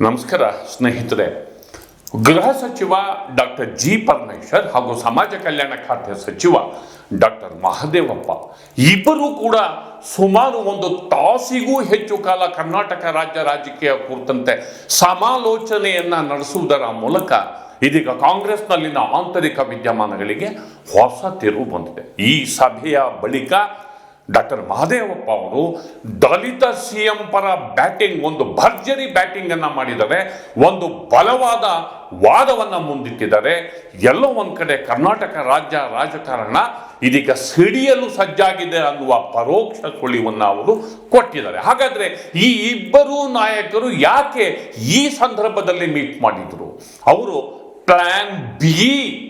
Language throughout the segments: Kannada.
ನಮಸ್ಕಾರ, ಸ್ನೇಹಿತರೆ. ಗೃಹ ಸಚಿವ ಡಾಕ್ಟರ್ ಜಿ. ಪರಮೇಶ್ವರ್ ಹಾಗೂ ಸಮಾಜ ಕಲ್ಯಾಣ ಖಾತೆ ಸಚಿವ ಡಾಕ್ಟರ್ ಮಹದೇವಪ್ಪ ಇಬ್ಬರೂ ಕೂಡ ಸುಮಾರು ಒಂದು ತಾಸಿಗೂ ಹೆಚ್ಚು ಕಾಲ ಕರ್ನಾಟಕ ರಾಜ್ಯ ರಾಜಕೀಯ ಕುರಿತಂತೆ ಸಮಾಲೋಚನೆಯನ್ನ ನಡೆಸುವುದರ ಮೂಲಕ ಇದೀಗ ಕಾಂಗ್ರೆಸ್ನಲ್ಲಿನ ಆಂತರಿಕ ವಿದ್ಯಮಾನಗಳಿಗೆ ಹೊಸ ತಿರುವು ಬಂದಿದೆ. ಈ ಸಭೆಯ ಬಳಿಕ ಡಾಕ್ಟರ್ ಮಹದೇವಪ್ಪ ಅವರು ದಲಿತ ಸಿಎಂ ಪರ ಬ್ಯಾಟಿಂಗ್, ಒಂದು ಭರ್ಜರಿ ಬ್ಯಾಟಿಂಗ್ ಅನ್ನ ಮಾಡಿದ್ದಾರೆ. ಒಂದು ಬಲವಾದ ವಾದವನ್ನ ಮುಂದಿಟ್ಟಿದ್ದಾರೆ. ಎಲ್ಲೋ ಒಂದ್ ಕಡೆ ಕರ್ನಾಟಕ ರಾಜ್ಯ ರಾಜಕಾರಣ ಇದೀಗ ಸಿಡಿಯಲು ಸಜ್ಜಾಗಿದೆ ಅನ್ನುವ ಪರೋಕ್ಷ ಸುಳಿವನ್ನ ಅವರು ಕೊಟ್ಟಿದ್ದಾರೆ. ಹಾಗಾದ್ರೆ ಈ ಇಬ್ಬರು ನಾಯಕರು ಯಾಕೆ ಈ ಸಂದರ್ಭದಲ್ಲಿ ಮೀಟ್ ಮಾಡಿದ್ರು? ಅವರು ಪ್ಲಾನ್ ಬಿ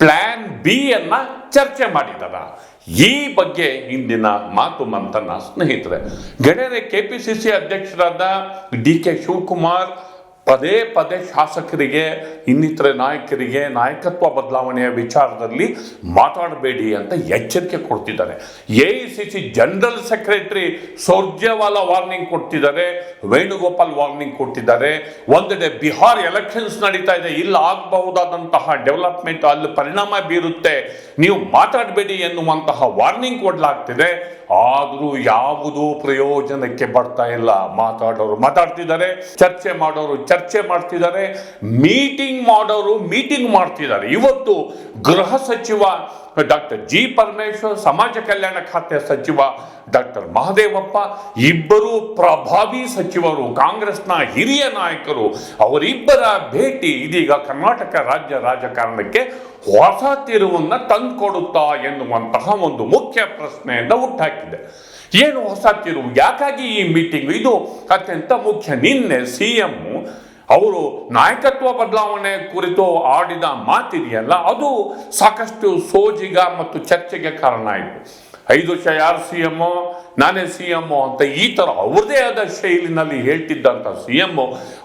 ಪ್ಲಾನ್ ಬಿ ಅನ್ನ ಚರ್ಚೆ ಮಾಡಿದಾರ ಈ ಬಗ್ಗೆ ಇಂದಿನ ಮಾತು ಮಂಥನ ಸ್ನೇಹಿತರೆ. ಗೆಳೆಯರೆ ಸಿ ಅಧ್ಯಕ್ಷರಾದ ಡಿ ಕೆ ಶಿವಕುಮಾರ್ ಪದೇ ಪದೇ ಶಾಸಕರಿಗೆ, ಇನ್ನಿತರೆ ನಾಯಕರಿಗೆ, ನಾಯಕತ್ವ ಬದಲಾವಣೆಯ ವಿಚಾರದಲ್ಲಿ ಮಾತಾಡಬೇಡಿ ಅಂತ ಎಚ್ಚರಿಕೆ ಕೊಡ್ತಿದ್ದಾರೆ. A C general secretary Surjewala warning ಕೊಡ್ತಿದ್ದಾರೆ, ವೇಣುಗೋಪಾಲ್ ವಾರ್ನಿಂಗ್ ಕೊಟ್ಟಿದ್ದಾರೆ ಒಂದೆಡೆ ಬಿಹಾರ್ ಎಲೆಕ್ಷನ್ಸ್ ನಡೀತಾ ಇದೆ, ಇಲ್ಲಿ ಆಗಬಹುದಾದಂತಹ ಡೆವಲಪ್ಮೆಂಟ್ ಅಲ್ಲಿ ಪರಿಣಾಮ ಬೀರುತ್ತೆ. ನೀವು ಮಾತಾಡಬೇಡಿ ಎನ್ನುವಂತಹ ವಾರ್ನಿಂಗ್ ಕೊಡಲಾಗ್ತಿದೆ. ಆದರೂ ಯಾವುದೂ ಪ್ರಯೋಜನಕ್ಕೆ ಬರ್ತಾ ಇಲ್ಲ. ಮಾತಾಡೋರು ಮಾತಾಡ್ತಿದ್ದಾರೆ, ಚರ್ಚೆ ಮಾಡೋರು ಚರ್ಚೆ ಮಾಡ್ತಿದ್ದಾರೆ ಮೀಟಿಂಗ್ ಮಾಡೋರು ಮೀಟಿಂಗ್ ಮಾಡ್ತಿದ್ದಾರೆ. ಇವತ್ತು ಗೃಹ ಸಚಿವ ಡಾಕ್ಟರ್ ಜಿ ಪರಮೇಶ್ವರ್ ಸಮಾಜ ಕಲ್ಯಾಣ ಖಾತೆ ಸಚಿವ ಡಾಕ್ಟರ್ ಮಹದೇವಪ್ಪ, ಇಬ್ಬರು ಪ್ರಭಾವಿ ಸಚಿವರು, ಕಾಂಗ್ರೆಸ್ನ ಹಿರಿಯ ನಾಯಕರು, ಅವರಿಬ್ಬರ ಭೇಟಿ ಇದೀಗ ಕರ್ನಾಟಕ ರಾಜ್ಯ ರಾಜಕಾರಣಕ್ಕೆ ಹೊಸ ತಿರುವನ್ನ ತಂದುಕೊಡುತ್ತಾ ಎನ್ನುವಂತಹ ಒಂದು ಮುಖ್ಯ ಪ್ರಶ್ನೆಯಿಂದ ಹುಟ್ಟಾಕಿದೆ ಏನು ಹೊಸ ತಿರುವು? ಯಾಕಾಗಿ ಈ ಮೀಟಿಂಗ್ ಇದು ಅತ್ಯಂತ ಮುಖ್ಯ. ನಿನ್ನೆ ಸಿ ಎಂ ಅವರು ನಾಯಕತ್ವ ಬದಲಾವಣೆ ಕುರಿತು ಆಡಿದ ಮಾತಿದೆಯಲ್ಲ ಅದು ಸಾಕಷ್ಟು ಸೋಜಿಗ ಮತ್ತು ಚರ್ಚೆಗೆ ಕಾರಣ ಆಯಿತು. ಐದು ವರ್ಷ ಯಾರು ಸಿ ಎಂ ನಾನೇ ಸಿ ಎಂ ಅಂತ ಈ ಥರ ಅವ್ರದೇ ಆದ ಶೈಲಿನಲ್ಲಿ ಹೇಳ್ತಿದ್ದಂಥ ಸಿ ಎಂ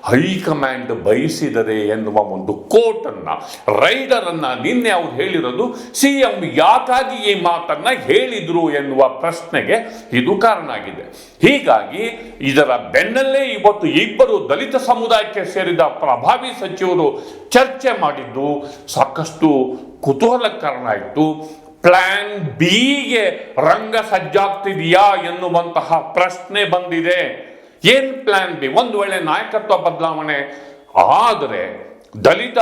ಹೈಕಮಾಂಡ್ ಬಯಸಿದರೆ ಎನ್ನುವ ಒಂದು ಕೋಟನ್ನು, ರೈಡರನ್ನು ನಿನ್ನೆ ಅವ್ರು ಹೇಳಿರೋದು ಸಿ ಎಂ ಯಾಕಾಗಿ ಈ ಮಾತನ್ನು ಹೇಳಿದರು ಎನ್ನುವ ಪ್ರಶ್ನೆಗೆ ಇದು ಕಾರಣ ಆಗಿದೆ. ಹೀಗಾಗಿ ಇದರ ಬೆನ್ನಲ್ಲೇ ಇವತ್ತು ಇಬ್ಬರು ದಲಿತ ಸಮುದಾಯಕ್ಕೆ ಸೇರಿದ ಪ್ರಭಾವಿ ಸಚಿವರು ಚರ್ಚೆ ಮಾಡಿದ್ದು ಸಾಕಷ್ಟು ಕುತೂಹಲಕಾರಣ ಆಯಿತು. ಪ್ಲಾನ್ ಬಿಗೆ ರಂಗ ಸಜ್ಜಾಗ್ತಿದೆಯಾ ಎನ್ನುವಂತಹ ಪ್ರಶ್ನೆ ಬಂದಿದೆ. ಏನ್ ಪ್ಲಾನ್ ಬಿ ಒಂದು ವೇಳೆ ನಾಯಕತ್ವ ಬದಲಾವಣೆ ಆದರೆ ದಲಿತ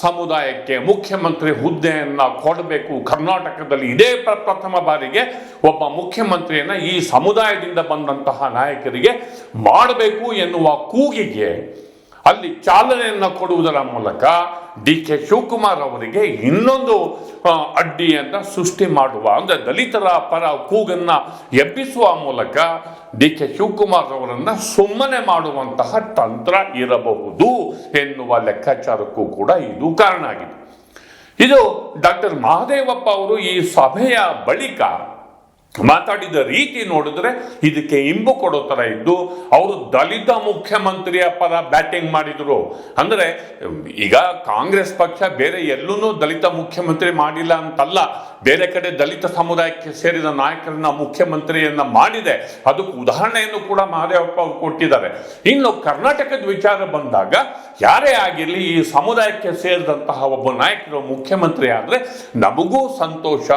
ಸಮುದಾಯಕ್ಕೆ ಮುಖ್ಯಮಂತ್ರಿ ಹುದ್ದೆಯನ್ನ ಕೊಡಬೇಕು. ಕರ್ನಾಟಕದಲ್ಲಿ ಇದೇ ಪ್ರಥಮ ಬಾರಿಗೆ ಒಬ್ಬ ಮುಖ್ಯಮಂತ್ರಿಯನ್ನ ಈ ಸಮುದಾಯದಿಂದ ಬಂದಂತಹ ನಾಯಕರಿಗೆ ಮಾಡಬೇಕು ಎನ್ನುವ ಕೂಗಿಗೆ ಅಲ್ಲಿ ಚಾಲನೆಯನ್ನು ಕೊಡುವುದರ ಮೂಲಕ ಡಿ ಕೆ ಶಿವಕುಮಾರ್ ಅವರಿಗೆ ಇನ್ನೊಂದು ಅಡ್ಡಿಯನ್ನು ಸೃಷ್ಟಿ ಮಾಡುವ, ಅಂದರೆ ದಲಿತರ ಪರ ಕೂಗನ್ನು ಎಬ್ಬಿಸುವ ಮೂಲಕ ಡಿ ಕೆ ಶಿವಕುಮಾರ್ ಅವರನ್ನು ಸುಮ್ಮನೆ ಮಾಡುವಂತಹ ತಂತ್ರ ಇರಬಹುದು ಎನ್ನುವ ಲೆಕ್ಕಾಚಾರಕ್ಕೂ ಕೂಡ ಇದು ಕಾರಣ ಆಗಿದೆ. ಇದು ಡಾಕ್ಟರ್ ಮಹಾದೇವಪ್ಪ ಅವರು ಈ ಸಭೆಯ ಬಳಿಕ ಮಾತಾಡಿದ ರೀತಿ ನೋಡಿದ್ರೆ ಇದಕ್ಕೆ ಇಂಬು ಕೊಡೋ ತರ ಇದ್ದು ಅವರು ದಲಿತ ಮುಖ್ಯಮಂತ್ರಿಯ ಪರ ಬ್ಯಾಟಿಂಗ್ ಮಾಡಿದ್ರು. ಅಂದ್ರೆ, ಈಗ ಕಾಂಗ್ರೆಸ್ ಪಕ್ಷ ಬೇರೆ ಎಲ್ಲೂ ದಲಿತ ಮುಖ್ಯಮಂತ್ರಿ ಮಾಡಿಲ್ಲ ಅಂತಲ್ಲ, ಬೇರೆ ಕಡೆ ದಲಿತ ಸಮುದಾಯಕ್ಕೆ ಸೇರಿದ ನಾಯಕರನ್ನ ಮುಖ್ಯಮಂತ್ರಿಯನ್ನ ಮಾಡಿದೆ. ಅದಕ್ಕೆ ಉದಾಹರಣೆಯನ್ನು ಕೂಡ ಮಹದೇವಪ್ಪ ಅವರು ಕೊಟ್ಟಿದ್ದಾರೆ. ಇನ್ನು ಕರ್ನಾಟಕದ ವಿಚಾರ ಬಂದಾಗ, ಯಾರೇ ಆಗಿರಲಿ ಈ ಸಮುದಾಯಕ್ಕೆ ಸೇರಿದಂತಹ ಒಬ್ಬ ನಾಯಕರು ಮುಖ್ಯಮಂತ್ರಿ ಆದರೆ ನಮಗೂ ಸಂತೋಷ.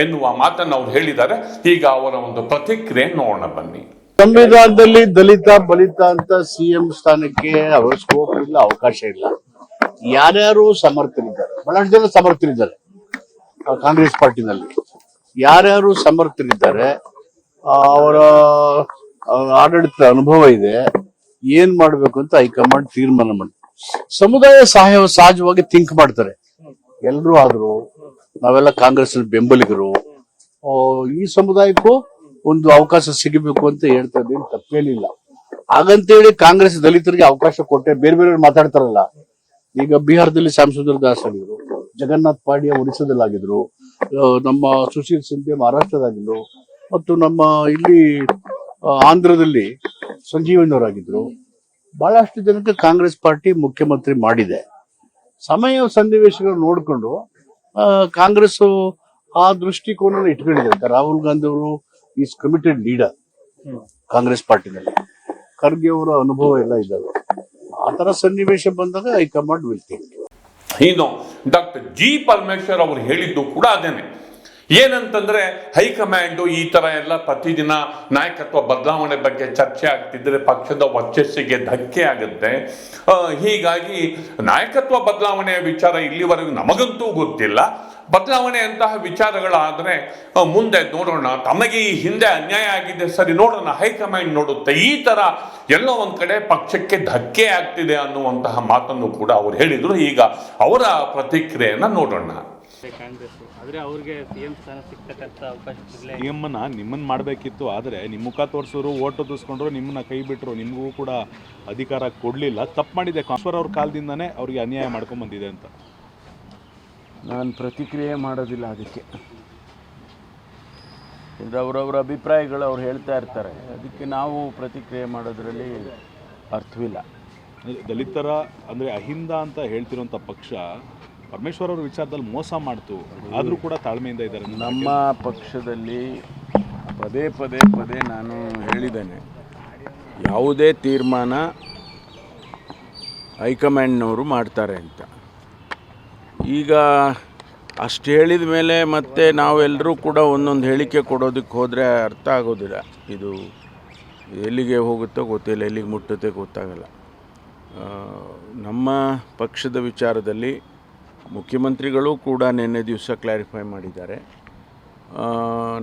ಎನ್ನುವ ಮಾತನ್ನು ಅವರು ಹೇಳಿದ್ದಾರೆ. ಈಗ ಅವರ ಒಂದು ಪ್ರತಿಕ್ರಿಯೆ ನೋಡೋಣ ಬನ್ನಿ. ಸಂವಿಧಾನದಲ್ಲಿ ದಲಿತ, ಬಲಿತ ಅಂತ ಸಿಎಂ ಸ್ಥಾನಕ್ಕೆ ಅವರ ಸ್ಕೋಪ್ ಇಲ್ಲ, ಅವಕಾಶ ಇಲ್ಲ. ಯಾರ್ಯಾರು ಸಮರ್ಥರಿದ್ದಾರೆ? ಬಹಳಷ್ಟು ಜನ ಸಮರ್ಥರಿದ್ದಾರೆ ಕಾಂಗ್ರೆಸ್ ಪಾರ್ಟಿನಲ್ಲಿ. ಯಾರ್ಯಾರು ಸಮರ್ಥರಿದ್ದಾರೆ? ಅವರ ಆಡಳಿತ ಅನುಭವ ಇದೆ. ಏನ್ ಮಾಡ್ಬೇಕು ಅಂತ ಹೈಕಮಾಂಡ್ ತೀರ್ಮಾನ ಮಾಡಿ, ಸಮುದಾಯ ಸಹಾಯ ಸಹಜವಾಗಿ ಥಿಂಕ್ ಮಾಡ್ತಾರೆ. ಎಲ್ರು ಆದ್ರು ನಾವೆಲ್ಲ ಕಾಂಗ್ರೆಸ್ ಬೆಂಬಲಿಗರು. ಈ ಸಮುದಾಯಕ್ಕೂ ಒಂದು ಅವಕಾಶ ಸಿಗಬೇಕು ಅಂತ ಹೇಳ್ತಾ ಇದ್ದೀನಿ. ತಪ್ಪೇನಿಲ್ಲ. ಹಾಗಂತೇಳಿ ಕಾಂಗ್ರೆಸ್ ದಲಿತರಿಗೆ ಅವಕಾಶ ಕೊಟ್ಟೆ. ಬೇರೆ ಬೇರೆ ಮಾತಾಡ್ತಾರಲ್ಲ. ಈಗ ಬಿಹಾರದಲ್ಲಿ ಶ್ಯಾಮಸುಂದರ್ ದಾಸ್ ಆಗಿದ್ರು, ಜಗನ್ನಾಥ್ ಪಾಂಡ್ಯ ಆಗಿದ್ರು ನಮ್ಮ ಸುಶೀಲ್ ಸಿಂಧೆ ಮಹಾರಾಷ್ಟ್ರದಾಗಿದ್ರು, ಮತ್ತು ನಮ್ಮ ಇಲ್ಲಿ ಆಂಧ್ರದಲ್ಲಿ ಸಂಜೀವನವರಾಗಿದ್ರು ಬಹಳಷ್ಟು ಜನಕ್ಕೆ ಕಾಂಗ್ರೆಸ್ ಪಾರ್ಟಿ ಮುಖ್ಯಮಂತ್ರಿ ಮಾಡಿದೆ. ಸಮಯ ಸನ್ನಿವೇಶಗಳು ನೋಡಿಕೊಂಡು ಕಾಂಗ್ರೆಸ್ ಆ ದೃಷ್ಟಿಕೋನ ಇಟ್ಕೊಂಡಿದೆ ರಾಹುಲ್ ಗಾಂಧಿ ಅವರು ಈಸ್ ಕಮಿಟೆಡ್ ಲೀಡರ್ ಕಾಂಗ್ರೆಸ್ ಪಾರ್ಟಿನಲ್ಲಿ. ಖರ್ಗೆ ಅವರ ಅನುಭವ ಎಲ್ಲ ಇದ್ದಾವೆ. ಆ ತರ ಸನ್ನಿವೇಶ ಬಂದಾಗ ಹೈಕಮಾಂಡ್ ವಿಲ್ ಥಿಂಕ್ ಇನ್ನು ಡಾಕ್ಟರ್ ಜಿ ಪರಮೇಶ್ವರ್ ಅವರು ಹೇಳಿದ್ದು ಕೂಡ ಅದೇನೆ. ಏನಂತಂದ್ರೆ ಹೈಕಮಾಂಡು ಈ ತರ ಎಲ್ಲ ಪ್ರತಿದಿನ ನಾಯಕತ್ವ ಬದಲಾವಣೆ ಬಗ್ಗೆ ಚರ್ಚೆ ಆಗ್ತಿದ್ರೆ ಪಕ್ಷದ ವರ್ಚಸ್ಸಿಗೆ ಧಕ್ಕೆ ಆಗುತ್ತೆ. ಹೀಗಾಗಿ ನಾಯಕತ್ವ ಬದಲಾವಣೆಯ ವಿಚಾರ ಇಲ್ಲಿವರೆಗೂ ನಮಗಂತೂ ಗೊತ್ತಿಲ್ಲ. ಬದಲಾವಣೆ ಅಂತಹ ವಿಚಾರಗಳಾದ್ರೆ ಮುಂದೆ ನೋಡೋಣ, ತಮಗೆ ಈ ಹಿಂದೆ ಅನ್ಯಾಯ ಆಗಿದೆ, ಸರಿ ನೋಡೋಣ, ಹೈಕಮಾಂಡ್ ನೋಡುತ್ತೆ. ಈ ತರ ಎಲ್ಲೋ ಒಂದ್ ಕಡೆ ಪಕ್ಷಕ್ಕೆ ಧಕ್ಕೆ ಆಗ್ತಿದೆ ಅನ್ನುವಂತಹ ಮಾತನ್ನು ಕೂಡ ಅವರು ಹೇಳಿದ್ರು. ಈಗ ಅವರ ಪ್ರತಿಕ್ರಿಯೆಯನ್ನು ನೋಡೋಣ. ಕಾಂಗ್ರೆಸ್ ಆದ್ರೆ ಅವ್ರಿಗೆ ಸಿಎಂ ಸ್ಥಾನ ಸಿಗ್ತಕ್ಕಂಥ ಅವಕಾಶ ಸಿಗ್ಲೇ ಸಿ ಎಮ್ಮನ್ನ ನಿಮ್ಮನ್ನ ಮಾಡಬೇಕಿತ್ತು ಆದರೆ ನಿಮ್ಮ ಮುಖ ತೋರಿಸೋರು ಓಟು ತೂಸ್ಕೊಂಡ್ರು ನಿಮ್ಮನ್ನ ಕೈ ಬಿಟ್ಟರು ನಿಮಗೂ ಕೂಡ ಅಧಿಕಾರ ಕೊಡಲಿಲ್ಲ. ತಪ್ಪು ಮಾಡಿದೆ ಕಾಶ್ವರ್ ಅವ್ರ ಕಾಲದಿಂದನೇ ಅವ್ರಿಗೆ ಅನ್ಯಾಯ ಮಾಡ್ಕೊಂಡ್ ಬಂದಿದೆ ಅಂತ. ನಾನು ಪ್ರತಿಕ್ರಿಯೆ ಮಾಡೋದಿಲ್ಲ ಅದಕ್ಕೆ. ಅಂದರೆ ಅವರವರ ಅಭಿಪ್ರಾಯಗಳು ಅವ್ರು ಹೇಳ್ತಾ ಇರ್ತಾರೆ. ಅದಕ್ಕೆ ನಾವು ಪ್ರತಿಕ್ರಿಯೆ ಮಾಡೋದ್ರಲ್ಲಿ ಅರ್ಥವಿಲ್ಲ. ದಲಿತರ ಅಂದರೆ ಅಹಿಂದ ಅಂತ ಹೇಳ್ತಿರೋಂಥ ಪಕ್ಷ ಪರಮೇಶ್ವರ್ ಅವ್ರ ವಿಚಾರದಲ್ಲಿ ಮೋಸ ಮಾಡ್ತು. ಆದರೂ ಕೂಡ ತಾಳ್ಮೆಯಿಂದ ಇದ್ದಾರೆ. ನಮ್ಮ ಪಕ್ಷದಲ್ಲಿ ಪದೇ ಪದೇ ಪದೇ ನಾನು ಹೇಳಿದ್ದೇನೆ. ಯಾವುದೇ ತೀರ್ಮಾನ ಹೈಕಮಾಂಡ್ನವರು ಮಾಡ್ತಾರೆ ಅಂತ. ಈಗ ಅಷ್ಟು ಹೇಳಿದ ಮೇಲೆ ಮತ್ತೆ ನಾವೆಲ್ಲರೂ ಕೂಡ ಒಂದೊಂದು ಹೇಳಿಕೆ ಕೊಡೋದಕ್ಕೆ ಹೋದರೆ ಅರ್ಥ ಆಗೋದಿಲ್ಲ. ಇದು ಎಲ್ಲಿಗೆ ಹೋಗುತ್ತೋ ಗೊತ್ತಿಲ್ಲ, ಎಲ್ಲಿಗೆ ಮುಟ್ಟುತ್ತೆ ಗೊತ್ತಾಗಲ್ಲ. ನಮ್ಮ ಪಕ್ಷದ ವಿಚಾರದಲ್ಲಿ ಮುಖ್ಯಮಂತ್ರಿಗಳು ಕೂಡ ನಿನ್ನೆ ದಿವಸ ಕ್ಲಾರಿಫೈ ಮಾಡಿದ್ದಾರೆ.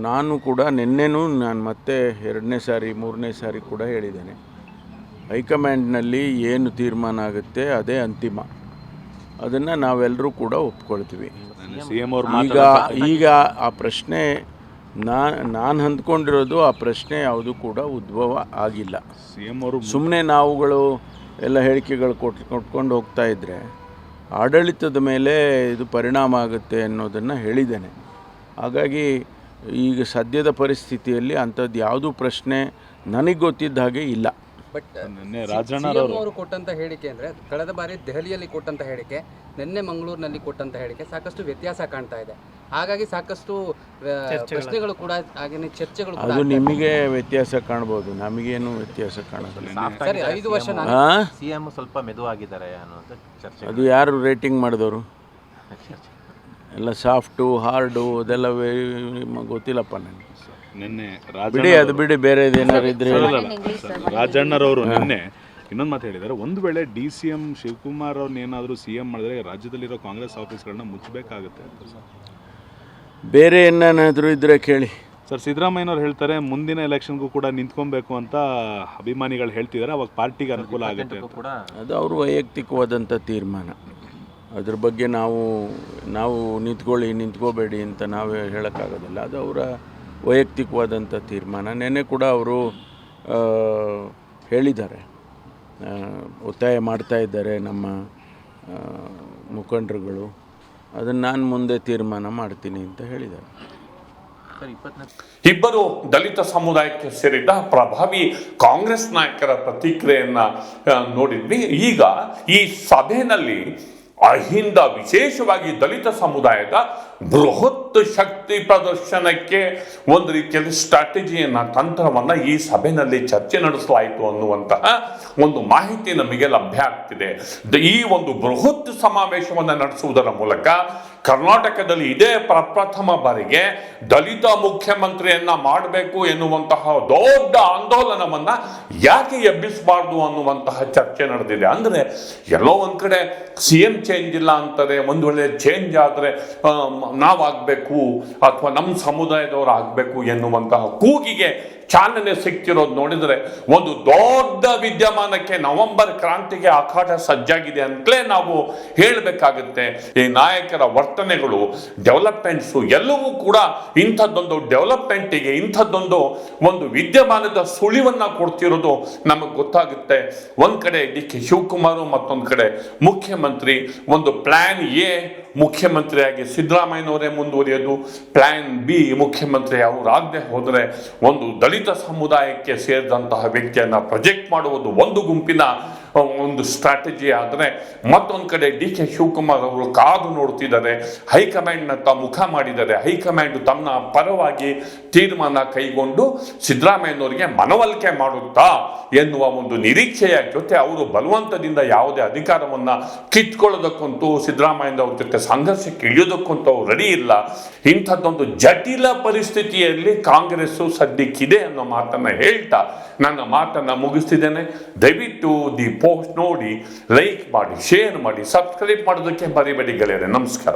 ನಾನು ಕೂಡ ನಿನ್ನೆನೂ ನಾನು ಮತ್ತೆ ಎರಡನೇ ಸಾರಿ ಮೂರನೇ ಸಾರಿ ಕೂಡ ಹೇಳಿದ್ದೇನೆ. ಹೈಕಮಾಂಡ್ನಲ್ಲಿ ಏನು ತೀರ್ಮಾನ ಆಗುತ್ತೆ ಅದೇ ಅಂತಿಮ. ಅದನ್ನು ನಾವೆಲ್ಲರೂ ಕೂಡ ಒಪ್ಕೊಳ್ತೀವಿ. ಸಿ ಎಂ ಅವ್ರು ಈಗ ಈಗ ಆ ಪ್ರಶ್ನೆ ನಾ ನಾನು ಅಂದ್ಕೊಂಡಿರೋದು ಆ ಪ್ರಶ್ನೆ ಯಾವುದು ಕೂಡ ಉದ್ಭವ ಆಗಿಲ್ಲ. ಸಿ ಎಂ ಅವರು ಸುಮ್ಮನೆ ನಾವುಗಳು ಎಲ್ಲ ಹೇಳಿಕೆಗಳು ಕೊಟ್ಟು ಕೊಟ್ಕೊಂಡು ಹೋಗ್ತಾ ಇದ್ದರೆ ಆಡಳಿತದ ಮೇಲೆ ಇದು ಪರಿಣಾಮ ಆಗುತ್ತೆ ಅನ್ನೋದನ್ನು ಹೇಳಿದ್ದೇನೆ. ಹಾಗಾಗಿ ಈಗ ಸದ್ಯದ ಪರಿಸ್ಥಿತಿಯಲ್ಲಿ ಅಂಥದ್ದು ಯಾವುದೂ ಪ್ರಶ್ನೆ ನನಗೆ ಗೊತ್ತಿದ್ದ ಹಾಗೆ ಇಲ್ಲ. ಬಟ್ ರಾಜಣ್ಣರವರು ಅವರು ಕೊಟ್ಟಂತ ಹೇಳಿಕೆ ಅಂದ್ರೆ ಕಳೆದ ಬಾರಿ ದೆಹಲಿಯಲ್ಲಿ ಕೊಟ್ಟಂತ ಹೇಳಿಕೆ ನಿನ್ನೆ ಮಂಗಳೂರಿನಲ್ಲಿ ಕೊಟ್ಟಂತ ಹೇಳಿಕೆ ಸಾಕಷ್ಟು ವ್ಯತ್ಯಾಸ ಕಾಣ್ತಾ ಇದೆ. ಹಾಗಾಗಿ ಸಾಕಷ್ಟು ಪ್ರಶ್ನೆಗಳು ಕೂಡ ಹಾಗೇನೆ ಚರ್ಚೆಗಳು ಅದು ನಿಮಗೆ ವ್ಯತ್ಯಾಸ ಕಾಣಬಹುದು ನಮಗೇನು ವ್ಯತ್ಯಾಸ ಕಾಣೋದಿಲ್ಲ. ಸರಿ ಐದು ವರ್ಷ? ಸಿಎಂ ಸ್ವಲ್ಪ ಮೆದುವಾಗಿದ್ದಾರೆ ಅನ್ನೋದು ಚರ್ಚೆ. ಅದು ಯಾರು ರೇಟಿಂಗ್ ಮಾಡಿದವರು? ಎಲ್ಲ ಸಾಫ್ಟು ಹಾರ್ಡು ಅದೆಲ್ಲ ಗೊತ್ತಿಲ್ಲಪ್ಪ ನನಗೆ. ನಿನ್ನೆ ಬಿಡಿ ಅದು ಬಿಡಿ ಬೇರೆ ಇದ್ರೆ ಹೇಳಿ. ರಾಜಣ್ಣರವರು ನಿನ್ನೆ ಇನ್ನೊಂದು ಮಾತು ಹೇಳಿದ್ದಾರೆ. ಒಂದು ವೇಳೆ ಡಿ ಸಿ ಎಂ ಶಿವಕುಮಾರ್ ಅವ್ರನ್ನ ಏನಾದರೂ ಸಿ ಎಂ ಮಾಡಿದ್ರೆ ರಾಜ್ಯದಲ್ಲಿರೋ ಕಾಂಗ್ರೆಸ್ ಆಫೀಸ್ಗಳನ್ನ ಮುಚ್ಚಬೇಕಾಗುತ್ತೆ ಅಂತ ಸರ್. ಬೇರೆ ಏನಾದರೂ ಇದ್ರೆ ಕೇಳಿ. ಸರ್ ಸಿದ್ದರಾಮಯ್ಯನವ್ರು ಹೇಳ್ತಾರೆ ಮುಂದಿನ ಎಲೆಕ್ಷನ್ಗೂ ಕೂಡ ನಿಂತ್ಕೊಬೇಕು ಅಂತ ಅಭಿಮಾನಿಗಳು ಹೇಳ್ತಿದ್ದಾರೆ. ಅವಾಗ ಪಾರ್ಟಿಗೆ ಅನುಕೂಲ ಆಗುತ್ತೆ ಅಂತ. ಕೂಡ ಅದು ಅವರು ವೈಯಕ್ತಿಕವಾದಂಥ ತೀರ್ಮಾನ. ಅದ್ರ ಬಗ್ಗೆ ನಾವು ನಾವು ನಿಂತ್ಕೊಳ್ಳಿ ನಿಂತ್ಕೋಬೇಡಿ ಅಂತ ನಾವು ಹೇಳೋಕ್ಕಾಗೋದಿಲ್ಲ. ಅದು ಅವರ ವೈಯಕ್ತಿಕವಾದಂಥ ತೀರ್ಮಾನ. ನೆನ್ನೆ ಕೂಡ ಅವರು ಆ, ಹೇಳಿದ್ದಾರೆ. ಒತ್ತಾಯ ಮಾಡ್ತಾ ಇದ್ದಾರೆ ನಮ್ಮ ಮುಖಂಡರುಗಳು. ಅದನ್ನು ನಾನು ಮುಂದೆ ತೀರ್ಮಾನ ಮಾಡ್ತೀನಿ ಅಂತ ಹೇಳಿದ್ದಾರೆ. ಇಬ್ಬರು ದಲಿತ ಸಮುದಾಯಕ್ಕೆ ಸೇರಿದ ಪ್ರಭಾವಿ ಕಾಂಗ್ರೆಸ್ ನಾಯಕರ ಪ್ರತಿಕ್ರಿಯೆಯನ್ನ ನೋಡಿದ್ವಿ. ಈಗ ಈ ಸಭೆಯಲ್ಲಿ ಅಹಿಂದ ವಿಶೇಷವಾಗಿ ದಲಿತ ಸಮುದಾಯದ ಬೃಹತ್ ಶಕ್ತಿ ಪ್ರದರ್ಶನಕ್ಕೆ ಒಂದು ರೀತಿಯಲ್ಲಿ ಸ್ಟ್ರಾಟಜಿಯನ್ನ ತಂತ್ರವನ್ನ ಈ ಸಭೆಯಲ್ಲಿ ಚರ್ಚೆ ನಡೆಸಲಾಯಿತು ಅನ್ನುವಂತಹ ಒಂದು ಮಾಹಿತಿ ನಮಗೆ ಲಭ್ಯ ಆಗ್ತಿದೆ. ಈ ಒಂದು ಬೃಹತ್ ಸಮಾವೇಶವನ್ನು ನಡೆಸುವುದರ ಮೂಲಕ ಕರ್ನಾಟಕದಲ್ಲಿ ಇದೇ ಪ್ರಪ್ರಥಮ ಬಾರಿಗೆ ದಲಿತ ಮುಖ್ಯಮಂತ್ರಿಯನ್ನ ಮಾಡಬೇಕು ಎನ್ನುವಂತಹ ದೊಡ್ಡ ಆಂದೋಲನವನ್ನ ಯಾಕೆ ಎಬ್ಬಿಸಬಾರ್ದು ಅನ್ನುವಂತಹ ಚರ್ಚೆ ನಡೆದಿದೆ. ಅಂದ್ರೆ ಎಲ್ಲೋ ಒಂದ್ ಕಡೆ ಸಿ ಎಂ ಚೇಂಜ್ ಇಲ್ಲ ಅಂತಾರೆ ಒಂದ್ ವೇಳೆ ಚೇಂಜ್ ಆದ್ರೆ ಆ, ನಾವಾಗ್ಬೇಕು ಅಥವಾ ನಮ್ಮ ಸಮುದಾಯದವರು ಆಗಬೇಕು ಎನ್ನುವಂತಹ ಕೂಗಿಗೆ ಚಾಲನೆ ಸಿಗ್ತಿರೋದು ನೋಡಿದ್ರೆ ಒಂದು ದೊಡ್ಡ ವಿದ್ಯಮಾನಕ್ಕೆ ನವೆಂಬರ್ ಕ್ರಾಂತಿಗೆ ಆಕಾಶ ಸಜ್ಜಾಗಿದೆ ಅಂತಲೇ ನಾವು ಹೇಳಬೇಕಾಗುತ್ತೆ. ಈ ನಾಯಕರ ವರ್ತನೆಗಳು ಡೆವಲಪ್ಮೆಂಟ್ಸು ಎಲ್ಲವೂ ಕೂಡ ಇಂಥದ್ದೊಂದು ಡೆವಲಪ್ಮೆಂಟಿಗೆ ಇಂಥದ್ದೊಂದು ಒಂದು ವಿದ್ಯಮಾನದ ಸುಳಿವನ್ನ ಕೊಡ್ತಿರೋದು ನಮಗೆ ಗೊತ್ತಾಗುತ್ತೆ. ಒಂದು ಕಡೆ ಡಿ ಕೆ ಶಿವಕುಮಾರ್, ಮತ್ತೊಂದು ಕಡೆ ಮುಖ್ಯಮಂತ್ರಿ. ಒಂದು ಪ್ಲಾನ್ ಎ ಮುಖ್ಯಮಂತ್ರಿಯಾಗಿ ಸಿದ್ದರಾಮಯ್ಯನವರೇ ಮುಂದುವರಿಯೋದು. ಪ್ಲಾನ್ ಬಿ ಮುಖ್ಯಮಂತ್ರಿ ಅವರಾಗದೆ ಹೋದರೆ ಒಂದು ದಲಿತ ಸಮುದಾಯಕ್ಕೆ ಸೇರಿದಂತಹ ವ್ಯಕ್ತಿಯನ್ನು ಪ್ರೊಜೆಕ್ಟ್ ಮಾಡುವುದು ಒಂದು ಗುಂಪಿನ ಒಂದು ಸ್ಟ್ರಾಟಜಿ ಆದರೆ ಮತ್ತೊಂದು ಕಡೆ ಡಿ ಕೆ ಶಿವಕುಮಾರ್ ಅವರು ಕಾದು ನೋಡ್ತಿದ್ದಾರೆ. ಹೈಕಮಾಂಡ್ನತ್ತ ಮುಖ ಮಾಡಿದ್ದಾರೆ. ಹೈಕಮಾಂಡ್ ತನ್ನ ಪರವಾಗಿ ತೀರ್ಮಾನ ಕೈಗೊಂಡು ಸಿದ್ದರಾಮಯ್ಯನವರಿಗೆ ಮನವೊಲಿಕೆ ಮಾಡುತ್ತಾ ಎನ್ನುವ ಒಂದು ನಿರೀಕ್ಷೆಯ ಜೊತೆ ಅವರು ಬಲವಂತದಿಂದ ಯಾವುದೇ ಅಧಿಕಾರವನ್ನ ಕಿತ್ಕೊಳ್ಳೋದಕ್ಕಂತೂ ಸಿದ್ದರಾಮಯ್ಯನವ್ರ ಜೊತೆ ಸಂಘರ್ಷಕ್ಕೆ ಇಳಿಯೋದಕ್ಕಂತೂ ಅವ್ರು ರೆಡಿ ಇಲ್ಲ. ಇಂಥದ್ದೊಂದು ಜಟಿಲ ಪರಿಸ್ಥಿತಿಯಲ್ಲಿ ಕಾಂಗ್ರೆಸ್ಸು ಸದ್ಯಕ್ಕಿದೆ ಅನ್ನೋ ಮಾತನ್ನ ಹೇಳ್ತಾ ನನ್ನ ಮಾತನ್ನ ಮುಗಿಸ್ತಿದ್ದೇನೆ. ದಯವಿಟ್ಟು ದಿ ಪೋಸ್ಟ್ ನೋಡಿ ಲೈಕ್ ಮಾಡಿ ಶೇರ್ ಮಾಡಿ ಸಬ್ಸ್ಕ್ರೈಬ್ ಮಾಡೋದಕ್ಕೆ ಬರೀ ಗೆಳೆಯರೆ. ನಮಸ್ಕಾರ.